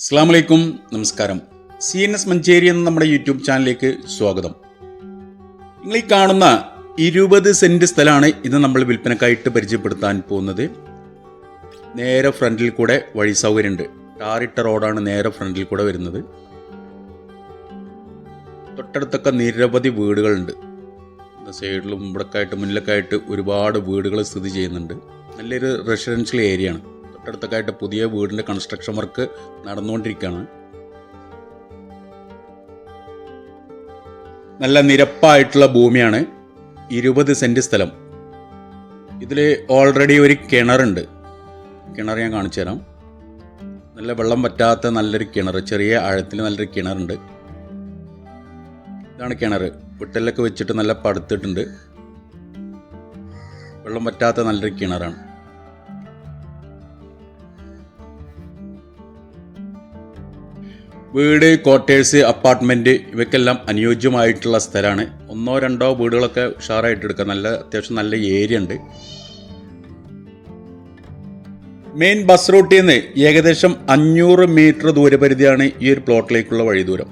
അസ്സാം വലൈക്കും നമസ്കാരം. സി എൻ എസ് മഞ്ചേരി എന്ന നമ്മുടെ യൂട്യൂബ് ചാനലിലേക്ക് സ്വാഗതം. നിങ്ങൾ ഈ കാണുന്ന ഇരുപത് സെന്റ് സ്ഥലമാണ് ഇന്ന് നമ്മൾ വിൽപ്പനക്കായിട്ട് പരിചയപ്പെടുത്താൻ പോകുന്നത്. നേരെ ഫ്രണ്ടിൽ കൂടെ വഴി സൗകര്യമുണ്ട്. ടാറിട്ട റോഡാണ് നേരെ ഫ്രണ്ടിൽ കൂടെ വരുന്നത്. തൊട്ടടുത്തൊക്കെ നിരവധി വീടുകളുണ്ട്. സൈഡിലും ഇവിടൊക്കെ ആയിട്ട് മുന്നിലൊക്കെ ആയിട്ട് ഒരുപാട് വീടുകൾ സ്ഥിതി ചെയ്യുന്നുണ്ട്. നല്ലൊരു റെസിഡൻഷ്യൽ ഏരിയ ആണ്. തൊട്ടടുത്തൊക്കെ ആയിട്ട് പുതിയ വീടിന്റെ കൺസ്ട്രക്ഷൻ വർക്ക് നടന്നുകൊണ്ടിരിക്കുകയാണ്. നല്ല നിരപ്പായിട്ടുള്ള ഭൂമിയാണ്. ഇരുപത് സെന്റ് സ്ഥലം. ഇതിൽ ഓൾറെഡി ഒരു കിണറുണ്ട്. കിണർ ഞാൻ കാണിച്ചു തരാം. നല്ല വെള്ളം പറ്റാത്ത നല്ലൊരു കിണർ ചെറിയ ആഴത്തിൽ നല്ലൊരു കിണറുണ്ട്. ഇതാണ് കിണർ. വിട്ടലൊക്കെ വെച്ചിട്ട് നല്ല പടുത്തിട്ടുണ്ട്. വെള്ളം പറ്റാത്ത നല്ലൊരു കിണറാണ്. വീട് ക്വാർട്ടേഴ്സ് അപ്പാർട്ട്മെന്റ് ഇവയ്ക്കെല്ലാം അനുയോജ്യമായിട്ടുള്ള സ്ഥലമാണ്. ഒന്നോ രണ്ടോ വീടുകളൊക്കെ ഉഷാറായിട്ട് എടുക്കാം നല്ല അത്യാവശ്യം നല്ല ഏരിയ ഉണ്ട്. മെയിൻ ബസ് റൂട്ടിൽ നിന്ന് ഏകദേശം അഞ്ഞൂറ് മീറ്റർ ദൂരപരിധിയാണ് ഈ ഒരു പ്ലോട്ടിലേക്കുള്ള വഴി ദൂരം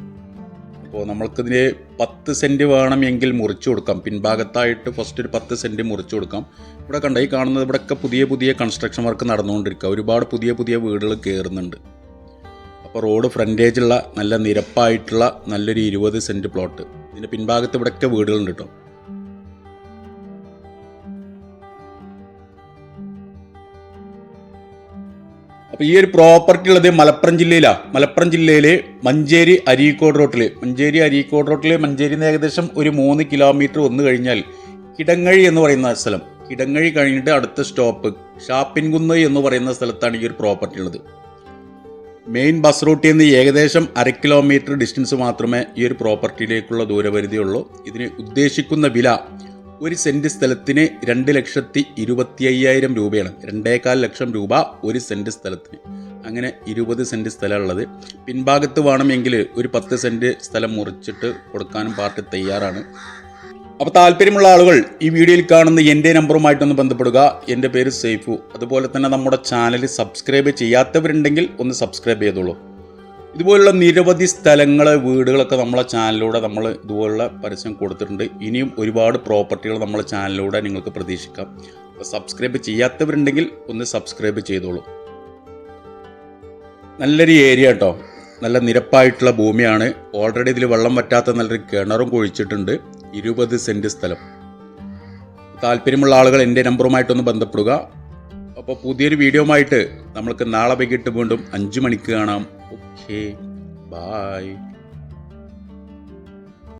അപ്പോൾ നമ്മൾക്കിതിന് പത്ത് സെന്റ് വേണമെങ്കിൽ മുറിച്ചു കൊടുക്കാം. പിൻഭാഗത്തായിട്ട് ഫസ്റ്റ് ഒരു പത്ത് സെന്റ് മുറിച്ചു കൊടുക്കാം. ഇവിടെ കണ്ട ഈ കാണുന്നത് ഇവിടെയൊക്കെ പുതിയ പുതിയ കൺസ്ട്രക്ഷൻ വർക്ക് നടന്നുകൊണ്ടിരിക്കുക. ഒരുപാട് പുതിയ പുതിയ വീടുകൾ കയറുന്നുണ്ട് അപ്പോൾ റോഡ് ഫ്രണ്ടേജുള്ള നല്ല നിരപ്പായിട്ടുള്ള നല്ലൊരു ഇരുപത് സെന്റ് പ്ലോട്ട് ഇതിന്റെ പിൻഭാഗത്ത് ഇവിടെയൊക്കെ വീടുകളുണ്ട് കേട്ടോ അപ്പോൾ ഈ ഒരു പ്രോപ്പർട്ടി ഉള്ളത് മലപ്പുറം ജില്ലയിലാണ് മലപ്പുറം ജില്ലയിലെ മഞ്ചേരി അരീക്കോട് റോട്ടിൽ മഞ്ചേരി അരീക്കോട് റോട്ടിൽ മഞ്ചേരി നിന്ന് ഏകദേശം ഒരു മൂന്ന് കിലോമീറ്റർ വന്നു കഴിഞ്ഞാൽ കിടങ്ങഴി എന്ന് പറയുന്ന സ്ഥലം. കിടങ്ങഴി കഴിഞ്ഞിട്ട് അടുത്ത സ്റ്റോപ്പ് ഷാപ്പിൻകുന്ന് എന്ന് പറയുന്ന സ്ഥലത്താണ് ഈ ഒരു പ്രോപ്പർട്ടി ഉള്ളത്. മെയിൻ ബസ് റൂട്ടിൽ നിന്ന് ഏകദേശം അര കിലോമീറ്റർ ഡിസ്റ്റൻസ് മാത്രമേ ഈ ഒരു പ്രോപ്പർട്ടിയിലേക്കുള്ള ദൂരപരിധിയുള്ളൂ ഇതിന് ഉദ്ദേശിക്കുന്ന വില ഒരു സെന്റ് സ്ഥലത്തിന് രണ്ട് ലക്ഷത്തി ഇരുപത്തി അയ്യായിരം രൂപയാണ്. രണ്ടേകാൽ ലക്ഷം രൂപ ഒരു സെന്റ് സ്ഥലത്തിന്. അങ്ങനെ ഇരുപത് സെന്റ് സ്ഥലമുള്ളത് പിൻഭാഗത്ത് വേണമെങ്കിൽ ഒരു പത്ത് സെന്റ് സ്ഥലം മുറിച്ചിട്ട് കൊടുക്കാനും പാർട്ടി തയ്യാറാണ്. അപ്പോൾ താല്പര്യമുള്ള ആളുകൾ ഈ വീഡിയോയിൽ കാണുന്ന എന്റെ നമ്പറുമായിട്ടൊന്ന് ബന്ധപ്പെടുക. എന്റെ പേര് സേഫു അതുപോലെ തന്നെ നമ്മുടെ ചാനൽ സബ്സ്ക്രൈബ് ചെയ്യാത്തവരുണ്ടെങ്കിൽ ഒന്ന് സബ്സ്ക്രൈബ് ചെയ്തോളൂ. ഇതുപോലുള്ള നിരവധി സ്ഥലങ്ങൾ വീടുകളൊക്കെ നമ്മളെ ചാനലിലൂടെ നമ്മൾ ഇതുപോലുള്ള പരസ്യം കൊടുത്തിട്ടുണ്ട്. ഇനിയും ഒരുപാട് പ്രോപ്പർട്ടികൾ നമ്മളെ ചാനലിലൂടെ നിങ്ങൾക്ക് പ്രതീക്ഷിക്കാം. അപ്പോൾ സബ്സ്ക്രൈബ് ചെയ്യാത്തവരുണ്ടെങ്കിൽ ഒന്ന് സബ്സ്ക്രൈബ് ചെയ്തോളൂ. നല്ലൊരു ഏരിയ കേട്ടോ. നല്ല നിരപ്പായിട്ടുള്ള ഭൂമിയാണ്. ഓൾറെഡി ഇതിൽ വെള്ളം വറ്റാത്ത നല്ലൊരു കിണറും കുഴിച്ചിട്ടുണ്ട്. ഇരുപത് സെന്റ് സ്ഥലം. താല്പര്യമുള്ള ആളുകൾ എന്റെ നമ്പറുമായിട്ടൊന്ന് ബന്ധപ്പെടുക. അപ്പോൾ പുതിയൊരു വീഡിയോ ആയിട്ട് നമ്മൾക്ക് നാളെ വൈകിട്ട് വീണ്ടും അഞ്ച് മണിക്ക് കാണാം. ഓക്കെ. ബായ്